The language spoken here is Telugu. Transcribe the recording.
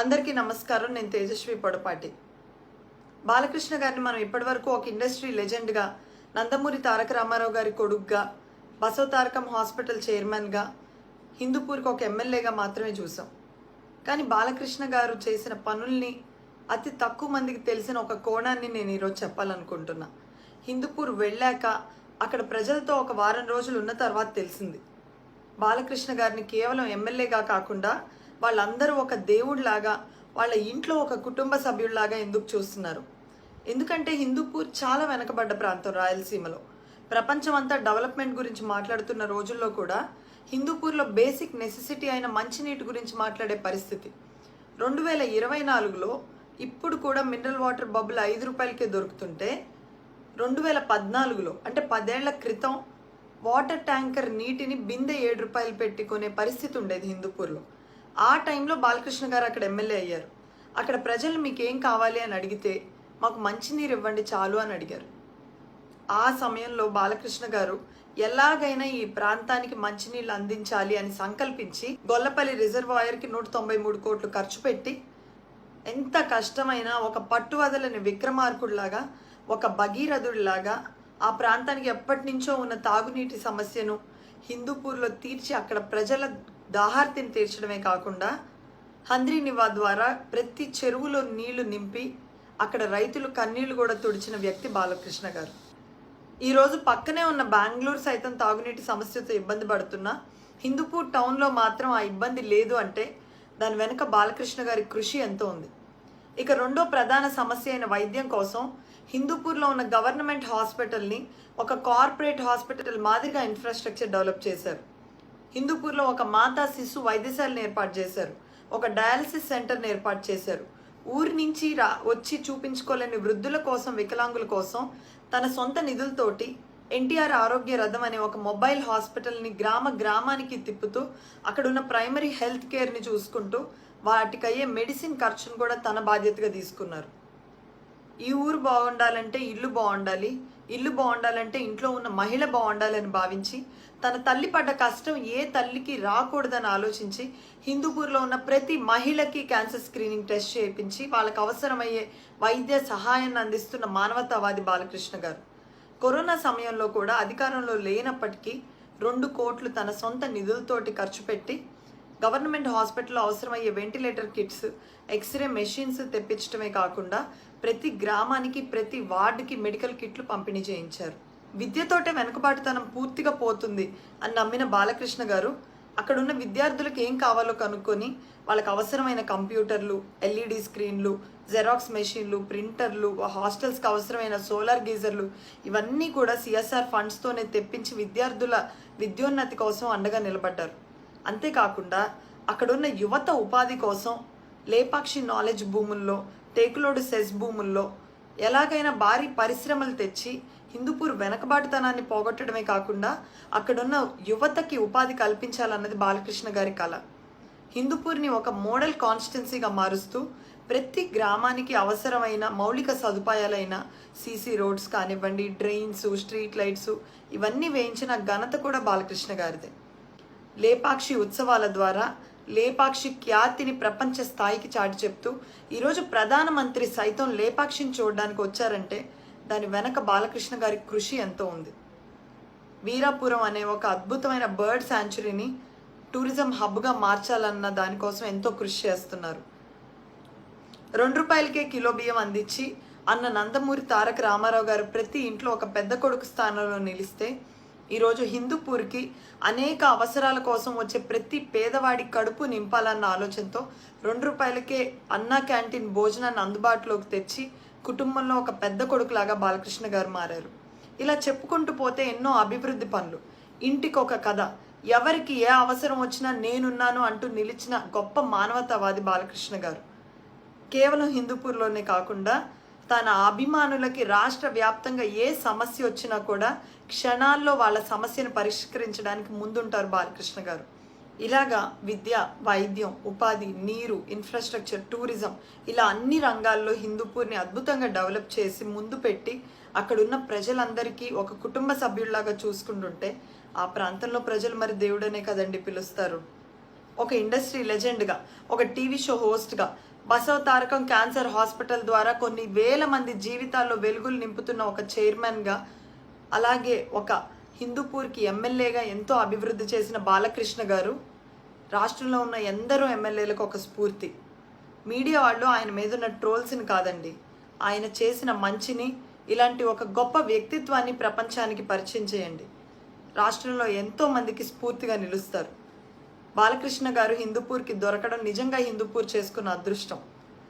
అందరికీ నమస్కారం. నేను తేజస్వి పొడపాటి. బాలకృష్ణ గారిని మనం ఇప్పటివరకు ఒక ఇండస్ట్రీ లెజెండ్గా నందమూరి తారక రామారావు గారి కొడుగ్గా బసవ తారకం హాస్పిటల్ చైర్మన్గా హిందూపూర్కి ఒక ఎమ్మెల్యేగా మాత్రమే చూసాం. కానీ బాలకృష్ణ గారు చేసిన పనుల్ని అతి తక్కువ మందికి తెలిసిన ఒక కోణాన్ని నేను ఈరోజు చెప్పాలనుకుంటున్నా. హిందూపూర్ వెళ్ళాక అక్కడ ప్రజలతో ఒక వారం రోజులు ఉన్న తర్వాత తెలిసింది. బాలకృష్ణ గారిని కేవలం ఎమ్మెల్యేగా కాకుండా వాళ్ళందరూ ఒక దేవుడిలాగా వాళ్ళ ఇంట్లో ఒక కుటుంబ సభ్యుడిలాగా ఎందుకు చూస్తున్నారు? ఎందుకంటే హిందూపూర్ చాలా వెనకబడ్డ ప్రాంతం రాయలసీమలో. ప్రపంచం అంతా డెవలప్మెంట్ గురించి మాట్లాడుతున్న రోజుల్లో కూడా హిందూపూర్లో బేసిక్ నెసెసిటీ అయిన మంచినీటి గురించి మాట్లాడే పరిస్థితి. రెండు వేల ఇరవై నాలుగులో ఇప్పుడు కూడా మినరల్ వాటర్ బబుల్ ఐదు రూపాయలకే దొరుకుతుంటే రెండు వేల పద్నాలుగులో అంటే పదేళ్ళ క్రితం వాటర్ ట్యాంకర్ నీటిని బిందె ఏడు రూపాయలు పెట్టుకునే పరిస్థితి ఉండేది హిందూపూర్లో. ఆ టైంలో బాలకృష్ణ గారు అక్కడ ఎమ్మెల్యే అయ్యారు. అక్కడ ప్రజలు మీకు ఏం కావాలి అని అడిగితే మాకు మంచినీరు ఇవ్వండి చాలు అని అడిగారు. ఆ సమయంలో బాలకృష్ణ గారు ఎలాగైనా ఈ ప్రాంతానికి మంచినీళ్ళు అందించాలి అని సంకల్పించి గొల్లపల్లి రిజర్వాయర్కి నూట తొంభై మూడు కోట్లు ఖర్చు పెట్టి ఎంత కష్టమైనా ఒక పట్టు వదలని విక్రమార్కుడిలాగా ఒక భగీరథుడిలాగా ఆ ప్రాంతానికి ఎప్పటి నుంచో ఉన్న తాగునీటి సమస్యను హిందూపూర్లో తీర్చి అక్కడ ప్రజల దాహార్తిని తీర్చడమే కాకుండా హంద్రీ నివా ద్వారా ప్రతి చెరువులో నీళ్ళు నింపి అక్కడ రైతులు కన్నీళ్ళు కూడా తుడిచిన వ్యక్తి బాలకృష్ణ గారు. ఈరోజు పక్కనే ఉన్న బెంగళూరు సైతం తాగునీటి సమస్యతో ఇబ్బంది పడుతున్నా హిందూపూర్ టౌన్లో మాత్రం ఆ ఇబ్బంది లేదు అంటే దాని వెనుక బాలకృష్ణ గారి కృషి ఎంతో ఉంది. ఇక రెండో ప్రధాన సమస్య అయిన వైద్యం కోసం హిందూపూర్లో ఉన్న గవర్నమెంట్ హాస్పిటల్ని ఒక కార్పొరేట్ హాస్పిటల్ మాదిరిగా ఇన్ఫ్రాస్ట్రక్చర్ డెవలప్ చేశారు. హిందూపూర్లో ఒక మాతా శిశు వైద్యశాలను ఏర్పాటు చేశారు. ఒక డయాలసిస్ సెంటర్ని ఏర్పాటు చేశారు. ఊరి నుంచి రా వచ్చి చూపించుకోలేని వృద్ధుల కోసం వికలాంగుల కోసం తన సొంత నిధులతోటి ఎన్టీఆర్ ఆరోగ్య రథం అనే ఒక మొబైల్ హాస్పిటల్ని గ్రామ గ్రామానికి తిప్పుతూ అక్కడున్న ప్రైమరీ హెల్త్ కేర్ని చూసుకుంటూ వాటికయ్యే మెడిసిన్ ఖర్చును కూడా తన బాధ్యతగా తీసుకున్నారు. ఈ ఊరు బాగుండాలంటే ఇల్లు బాగుండాలి ఇల్లు బాగుండాలంటే ఇంట్లో ఉన్న మహిళ బాగుండాలని భావించి తన తల్లి పడ్డ కష్టం ఏ తల్లికి రాకూడదని ఆలోచించి హిందూపూర్లో ఉన్న ప్రతి మహిళకి క్యాన్సర్ స్క్రీనింగ్ టెస్ట్ చేయించి వాళ్ళకు అవసరమయ్యే వైద్య సహాయాన్ని అందిస్తున్న మానవతావాది బాలకృష్ణ గారు. కరోనా సమయంలో కూడా అధికారంలో లేనప్పటికీ రెండు కోట్లు తన సొంత నిధులతోటి ఖర్చు పెట్టి గవర్నమెంట్ హాస్పిటల్లో అవసరమయ్యే ventilator kits X ray machines తెప్పించడమే కాకుండా ప్రతి గ్రామానికి ప్రతి వార్డుకి మెడికల్ కిట్లు పంపిణీ చేయించారు. విద్యతోటే వెనుకబాటుతనం పూర్తిగా పోతుంది అని నమ్మిన బాలకృష్ణ గారు అక్కడున్న విద్యార్థులకు ఏం కావాలో కనుక్కొని వాళ్ళకి అవసరమైన కంప్యూటర్లు ఎల్ఈడి స్క్రీన్లు జెరాక్స్ మెషిన్లు ప్రింటర్లు హాస్టల్స్కి అవసరమైన సోలార్ గీజర్లు ఇవన్నీ కూడా సిఎస్ఆర్ ఫండ్స్తోనే తెప్పించి విద్యార్థుల విద్యోన్నతి కోసం అండగా నిలబడ్డారు. అంతేకాకుండా అక్కడున్న యువత ఉపాధి కోసం లేపాక్షి నాలెడ్జ్ భూముల్లో టేకులోడు సెస్ భూముల్లో ఎలాగైనా భారీ పరిశ్రమలు తెచ్చి హిందూపూర్ వెనకబాటుతనాన్ని పోగొట్టడమే కాకుండా అక్కడున్న యువతకి ఉపాధి కల్పించాలన్నది బాలకృష్ణ గారి కళ. హిందూపూర్ని ఒక మోడల్ కాన్స్టిట్యున్సీగా మారుస్తూ ప్రతి గ్రామానికి అవసరమైన మౌలిక సదుపాయాలైన సీసీ రోడ్స్ కానివ్వండి డ్రైన్స్ స్ట్రీట్ లైట్స్ ఇవన్నీ వేయించిన ఘనత కూడా బాలకృష్ణ గారిదే. లేపాక్షి ఉత్సవాల ద్వారా లేపాక్షి ఖ్యాతిని ప్రపంచ స్థాయికి చాటి చెప్తూ ఈరోజు ప్రధానమంత్రి సైతం లేపాక్షిని చూడడానికి వచ్చారంటే దాని వెనక బాలకృష్ణ గారి కృషి ఎంతో ఉంది. వీరాపురం అనే ఒక అద్భుతమైన బర్డ్ శాంచురీని టూరిజం హబ్గా మార్చాలన్న దానికోసం ఎంతో కృషి చేస్తున్నారు. రెండు రూపాయలకే కిలో బియ్యం అందించి అన్న నందమూరి తారక రామారావు గారు ప్రతి ఇంట్లో ఒక పెద్ద కొడుకు స్థానంలో నిలిస్తే ఈరోజు హిందూపూర్కి అనేక అవసరాల కోసం వచ్చే ప్రతి పేదవాడి కడుపు నింపాలన్న ఆలోచనతో రెండు రూపాయలకే అన్నా క్యాంటీన్ భోజనాన్ని అందుబాటులోకి తెచ్చి కుటుంబంలో ఒక పెద్ద కొడుకులాగా బాలకృష్ణ గారు మారారు. ఇలా చెప్పుకుంటూ పోతే ఎన్నో అభివృద్ధి పనులు. ఇంటికి ఒక కథ. ఎవరికి ఏ అవసరం వచ్చినా నేనున్నాను అంటూ నిలిచిన గొప్ప మానవతావాది బాలకృష్ణ గారు. కేవలం హిందూపూర్లోనే కాకుండా తన అభిమానులకి రాష్ట్ర వ్యాప్తంగా ఏ సమస్య వచ్చినా కూడా క్షణాల్లో వాళ్ళ సమస్యను పరిష్కరించడానికి ముందుంటారు బాలకృష్ణ గారు. ఇలాగా విద్య వైద్యం ఉపాధి నీరు ఇన్ఫ్రాస్ట్రక్చర్ టూరిజం ఇలా అన్ని రంగాల్లో హిందూపూర్ని అద్భుతంగా డెవలప్ చేసి ముందు పెట్టి అక్కడున్న ప్రజలందరికీ ఒక కుటుంబ సభ్యుల్లాగా చూసుకుంటుంటే ఆ ప్రాంతంలో ప్రజలు మరి దేవుడనే కదండి పిలుస్తారు. ఒక ఇండస్ట్రీ లెజెండ్గా ఒక టీవీ షో హోస్ట్గా. బసవ తారకం క్యాన్సర్ హాస్పిటల్ ద్వారా కొన్ని వేల మంది జీవితాల్లో వెలుగులు నింపుతున్న ఒక చైర్మన్గా అలాగే ఒక హిందూపూర్కి ఎమ్మెల్యేగా ఎంతో అభివృద్ధి చేసిన బాలకృష్ణ గారు రాష్ట్రంలో ఉన్న ఎందరో ఎమ్మెల్యేలకు ఒక స్ఫూర్తి. మీడియా వాళ్ళు ఆయన మీద ఉన్న ట్రోల్స్ని కాదండి ఆయన చేసిన మంచిని ఇలాంటి ఒక గొప్ప వ్యక్తిత్వాన్ని ప్రపంచానికి పరిచయం చేయండి. రాష్ట్రంలో ఎంతో మందికి స్ఫూర్తిగా నిలుస్తారు. బాలకృష్ణ గారు హిందూపూర్కి దొరకడం నిజంగా హిందూపూర్ చేసుకున్న అదృష్టం.